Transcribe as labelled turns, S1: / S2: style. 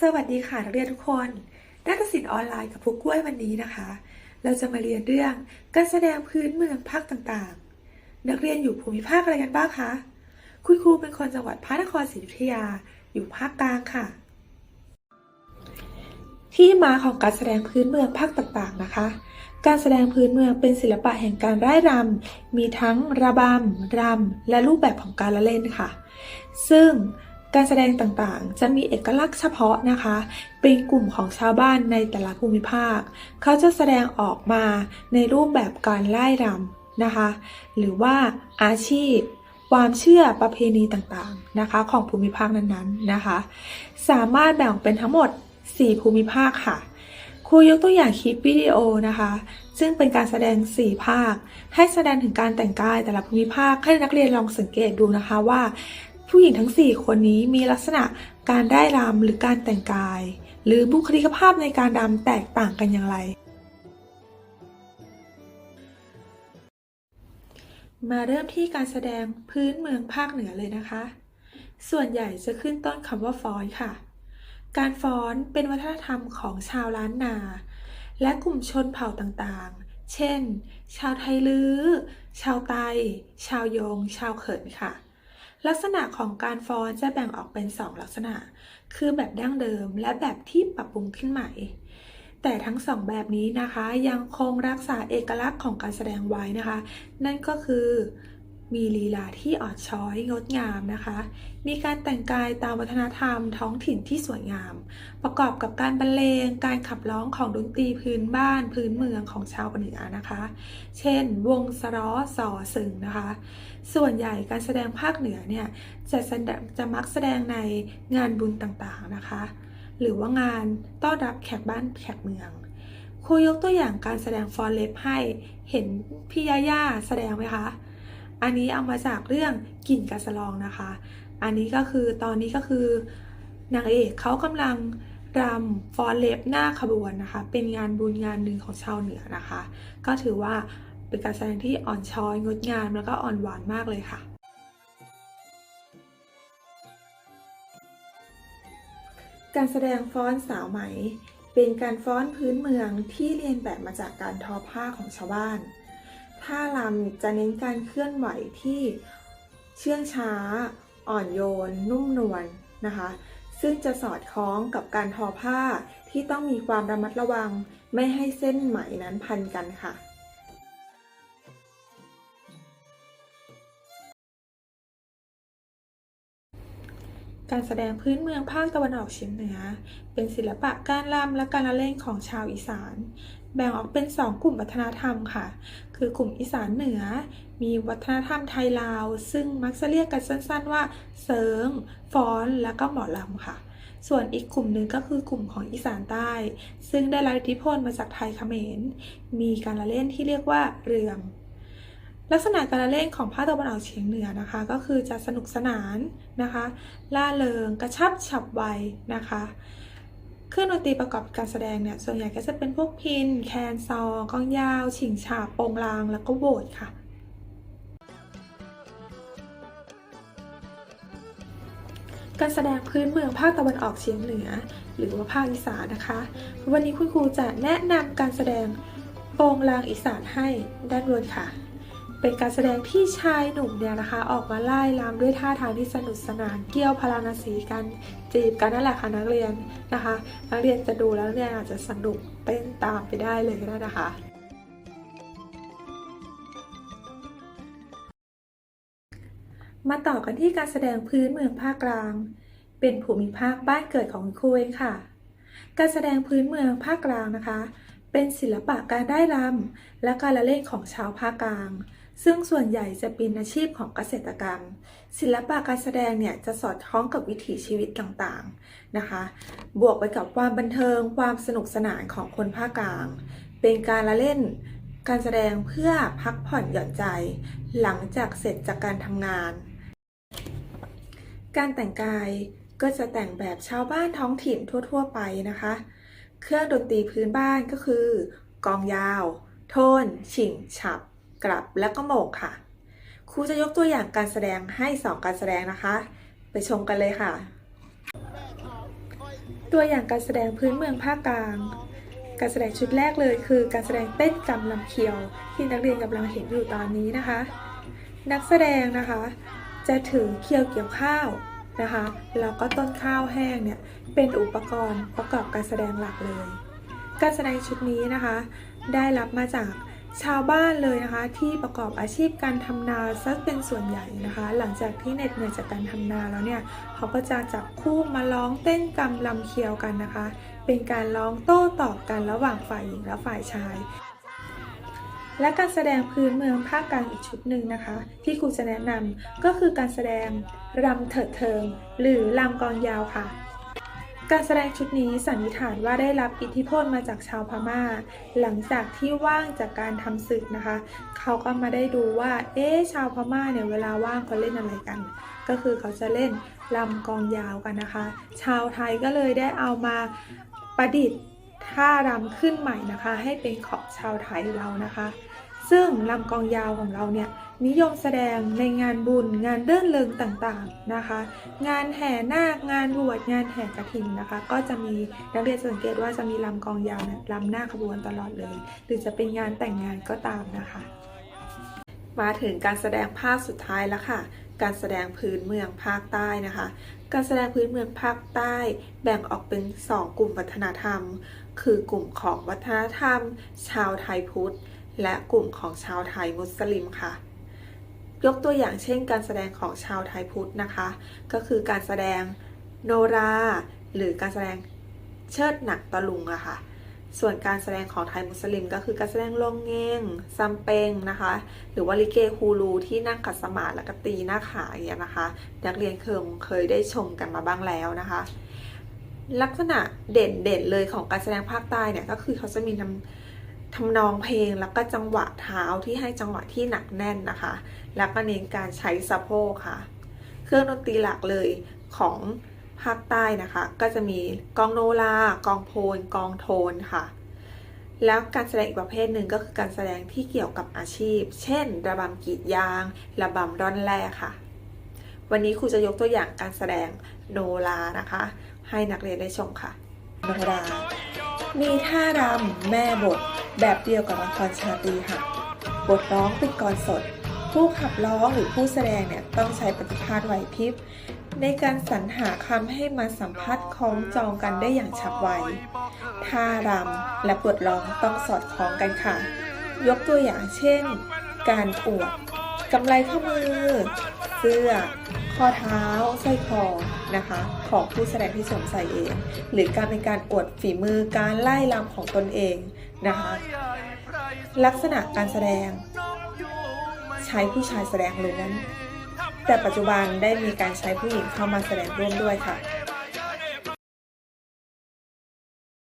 S1: สวัสดีค่ะนักเรียนทุกคนนาฏศิลป์ออนไลน์กับครูกล้วยวันนี้นะคะ เราจะมาเรียนเรื่องการแสดงพื้นเมืองภาคต่างๆ นักเรียนอยู่ภูมิภาคอะไรกันบ้างคะ คุณครูเป็นคนจังหวัดพระนครศรีอยุธยา อยู่ภาคกลางค่ะ ที่มาของการแสดงพื้นเมืองภาคต่างๆนะคะ การแสดงพื้นเมืองเป็นศิลปะแห่งการร่ายรำมีทั้งระบำรำและรูปแบบของการละเล่นค่ะ ซึ่ง การแสดงต่างๆ จะมีเอกลักษณ์เฉพาะนะคะ เป็นกลุ่มของชาวบ้านในแต่ละภูมิภาค เขาจะแสดงออกมาในรูปแบบการไล่รำนะคะ หรือว่าอาชีพ ความเชื่อประเพณีต่างๆนะคะ ของภูมิภาคนั้นๆนะคะ สามารถแบ่งเป็นทั้งหมด 4 ภูมิภาคค่ะครูยกตัวอย่างคลิปวิดีโอนะคะ ซึ่งเป็นการแสดง 4 ภาค ให้แสดงถึงการแต่งกายแต่ละภูมิภาคให้นักเรียนลองสังเกตดูนะคะว่า ผู้หญิงทั้ง 4 คนนี้มีลักษณะการได้รำหรือการแต่งกาย หรือบุคลิกภาพในการรำแตกต่างกันอย่างไร มาเริ่มที่การแสดงพื้นเมืองภาคเหนือเลยนะคะ ส่วนใหญ่จะขึ้นต้นคำว่าฟ้อนค่ะ การฟ้อนเป็นวัฒนธรรมของชาวล้านนา และกลุ่มชนเผ่าต่างๆ เช่น ชาวไทยลื้อ ชาวไต ชาวโยง ชาวเขินค่ะ ลักษณะของการฟ้อนจะแบ่งออกเป็น 2 ลักษณะ คือแบบดั้งเดิมและแบบที่ปรับปรุงขึ้นใหม่ แต่ทั้งสองแบบนี้นะคะยังคงรักษาเอกลักษณ์ของการแสดงไว้นะคะ นั่นก็คือ มีลีลาที่อ่อนช้อยงดงามนะคะ มีการแต่งกายตามวัฒนธรรมท้องถิ่นที่สวยงาม ประกอบกับการบรรเลง การขับร้องของดนตรีพื้นบ้านพื้นเมืองของชาวเหนือนะคะ เช่น วงสร้อสอสึงนะคะ ส่วนใหญ่การแสดงภาคเหนือเนี่ยจะจะมักแสดงในงานบุญต่างๆนะคะ หรือว่างานต้อนรับแขกบ้านแขกเมืองครูยกตัวอย่างการแสดงฟอนเล็บให้เห็นพี่ยาย่าแสดงไหมคะ อันนี้เอามาจากเรื่องกลิ่นกาสลองนะคะ อันนี้ก็คือตอนนี้ก็คือนางเอกเขากำลังรำฟอนเล็บหน้าขบวนนะคะ เป็นงานบุญงานหนึ่งของชาวเหนือนะคะ ก็ถือว่าเป็นการแสดงที่อ่อนช้อยงดงามแล้วก็อ่อนหวานมากเลยค่ะ การแสดงฟ้อนสาวไหม เป็นการฟ้อนพื้นเมืองที่เรียนแบบมาจากการทอผ้าของชาวบ้าน ท่ารำจะเน้นการเคลื่อนไหวที่เชื่องช้า อ่อนโยน นุ่มนวลนะคะ ซึ่งจะสอดคล้องกับการทอผ้าที่ต้องมีความระมัดระวัง ไม่ให้เส้นไหมนั้นพันกันค่ะ การแสดงพื้นเมืองภาคตะวันออกเฉียงเหนือ เป็นศิลปะการรำและการละเล่นของชาวอีสาน แบ่งออกเป็น2กลุ่มวัฒนธรรมค่ะ คือกลุ่มอีสานเหนือ มีวัฒนธรรมไทยลาว ซึ่งมักจะเรียกกันสั้นๆว่าเซิงฟ้อนแล้วก็หมอลำค่ะ ส่วนอีกกลุ่มหนึ่งก็คือกลุ่มของอีสานใต้ ซึ่งได้รับอิทธิพลมาจากไทยเขมร มีการละเล่นที่เรียกว่าเรือง ลักษณะการเล่นของภาคตะวันออกเฉียงเหนือนะคะ ก็คือจะสนุกสนานนะคะล่าเริงกระชับฉับไวนะคะเครื่องดนตรีประกอบการแสดงเนี่ยส่วนใหญ่ก็จะเป็นพวกพิน แคนซองกลองยาว ฉิงฉาบโปงลาง แล้วก็โหวดค่ะ การแสดงพื้นเมืองภาคตะวันออกเฉียงเหนือ หรือว่าภาคอีสานนะคะ วันนี้คุณครูจะแนะนำการแสดงโปงลางอีสานให้ด้านบนค่ะ เป็นการแสดงที่ชายหนุ่มเนี่ยนะคะ ออกมาไล่ลำด้วยท่าทางที่สนุกสนานเกี่ยวพาราณสีกันจีบกันนั่นแหละค่ะนักเรียนนะคะ นักเรียนจะดูแล้วเนี่ยอาจจะสนุกเต้นตามไปได้เลยก็ได้นะคะมาต่อกันที่การแสดงพื้นเมืองภาคกลาง เป็นภูมิภาคบ้านเกิดของคุณครูเองค่ะ การแสดงพื้นเมืองภาคกลางนะคะ เป็นศิลปะการได้รำและการละเล่นของชาวภาคกลาง ซึ่งส่วนใหญ่จะเป็นอาชีพของเกษตรกรรม ศิลปะการแสดงเนี่ยจะสอดคล้องกับวิถีชีวิตต่างๆนะคะ บวกไปกับความบันเทิงความสนุกสนานของคนภาคกลาง เป็นการละเล่นการแสดงเพื่อพักผ่อนหย่อนใจ หลังจากเสร็จจากการทำงาน การแต่งกายก็จะแต่งแบบชาวบ้านท้องถิ่นทั่ว ๆ ไปนะคะ เครื่องดนตรีพื้นบ้านก็คือ กองยาว โทน ฉิง ฉับ กลับและก็โหมกค่ะ ครูจะยกตัวอย่างการแสดงให้สองการแสดงนะคะ ไปชมกันเลยค่ะ ตัวอย่างการแสดงพื้นเมืองภาคกลาง การแสดงชุดแรกเลยคือ การแสดงเต้นกำลำเคียว ที่นักเรียนกำลังเห็นอยู่ตอนนี้นะคะ นักแสดงนะคะ จะถือเคียวเกี่ยวข้าวนะคะแล้วก็ต้นข้าวแห้งเนี่ยเป็นอุปกรณ์ประกอบการแสดงหลักเลย การแสดงชุดนี้นะคะ ได้รับมาจาก ชาวบ้านเลยนะคะ ที่ประกอบอาชีพการทำนาซะเป็นส่วนใหญ่นะคะ หลังจากที่เหน็ดเหนื่อยจากการทำนาแล้วเนี่ยเขาก็จะจับคู่มาร้องเต้นกำลำเคียวกันนะคะ เป็นการร้องโต้ตอบกันระหว่างฝ่ายหญิงและฝ่ายชาย และการแสดงพื้นเมืองภาคกลางอีกชุดหนึ่งนะคะ ที่ครูจะแนะนำก็คือการแสดงรำเถิดเทิง หรือรำกองยาวค่ะ การแสดงชุดนี้สันนิษฐานว่าได้รับอิทธิพลมาจากชาวพม่า หลังจากที่ว่างจากการทำศึกนะคะ เขาก็มาได้ดูว่า เอ๊ชาวพม่าเนี่ยเวลาว่างเขาเล่นอะไรกัน ก็คือเขาจะเล่นลำกองยาวกันนะคะ ชาวไทยก็เลยได้เอามาประดิษฐ์ท่ารำขึ้นใหม่นะคะ ให้เป็นของชาวไทยเรานะคะ ซึ่งลำกองยาวของเราเนี่ยนิยมแสดงในงานบุญงานเดินเริงต่างๆนะคะ งานแห่นาคงานบวชงานแห่กระถินนะคะ ก็จะมีนักเรียนสังเกตว่าจะมีลำกองยาวเนี่ยลำหน้าขบวนตลอดเลย หรือจะเป็นงานแต่งงานก็ตามนะคะ มาถึงการแสดงภาคสุดท้ายแล้วค่ะ การแสดงพื้นเมืองภาคใต้นะคะ การแสดงพื้นเมืองภาคใต้ แบ่งออกเป็น 2 กลุ่มวัฒนธรรม คือกลุ่มของวัฒนธรรม ชาวไทยพุทธ และกลุ่มของชาวไทยมุสลิมค่ะ ยกตัวอย่างเช่น การแสดงของชาวไทยพุทธนะคะ ก็คือการแสดงโนรา หรือการแสดงเชิดหนักตะลุงอะค่ะ ส่วนการแสดงของไทยมุสลิม ก็คือการแสดงลงเงงซัมเปงนะคะ หรือว่าลิเกฮูลูที่นั่งขัดสมาธิแล้วก็ตีหน้าขาอย่างเงี้ยนะคะ นักเรียนเคยเคยได้ชมกันมาบ้างแล้วนะคะลักษณะเด่นเด่นเลยของการแสดงภาคใต้เนี่ยก็คือเขาจะมีทำ ทำนองเพลงแล้วก็จังหวะเท้าที่ให้จังหวะที่หนักแน่นนะคะ แล้วก็เน้นการใช้สะโพกค่ะ เครื่องดนตรีหลักเลยของภาคใต้นะคะ ก็จะมีกองโนรากองโพนกองโทนค่ะ แล้วการแสดงอีกประเภทหนึ่งก็คือการแสดงที่เกี่ยวกับอาชีพ เช่น ระบำกีดยาง ระบำร่อนแร่ค่ะ วันนี้ครูจะยกตัวอย่างการแสดงโนรานะคะ ให้นักเรียนได้ชมค่ะ โนรามีท่ารำแม่บท แบบเดียวกับละครชาตรีค่ะ บทร้องเป็นกรสด ผู้ขับร้องหรือผู้แสดงเนี่ยต้องใช้ปฏิภาณไหวพริบ ในการสรรหาคำให้มาสัมพัทธ์คล้องจองกันได้อย่างฉับไว ท่ารำและบทร้องต้องสอดคล้องกันค่ะ ยกตัวอย่างเช่น การอวดกำไรข้อมือ เสื้อ ข้อเท้าสร้อยคอนะคะ ของผู้แสดงที่สวมใส่เอง หรือการเป็นการอวดฝีมือการไล่ลำของตนเองนะคะ ลักษณะการแสดง ใช้ผู้ชายแสดงล้วนแต่ปัจจุบันได้มีการใช้ผู้หญิงเข้ามาแสดงร่วมด้วยค่ะ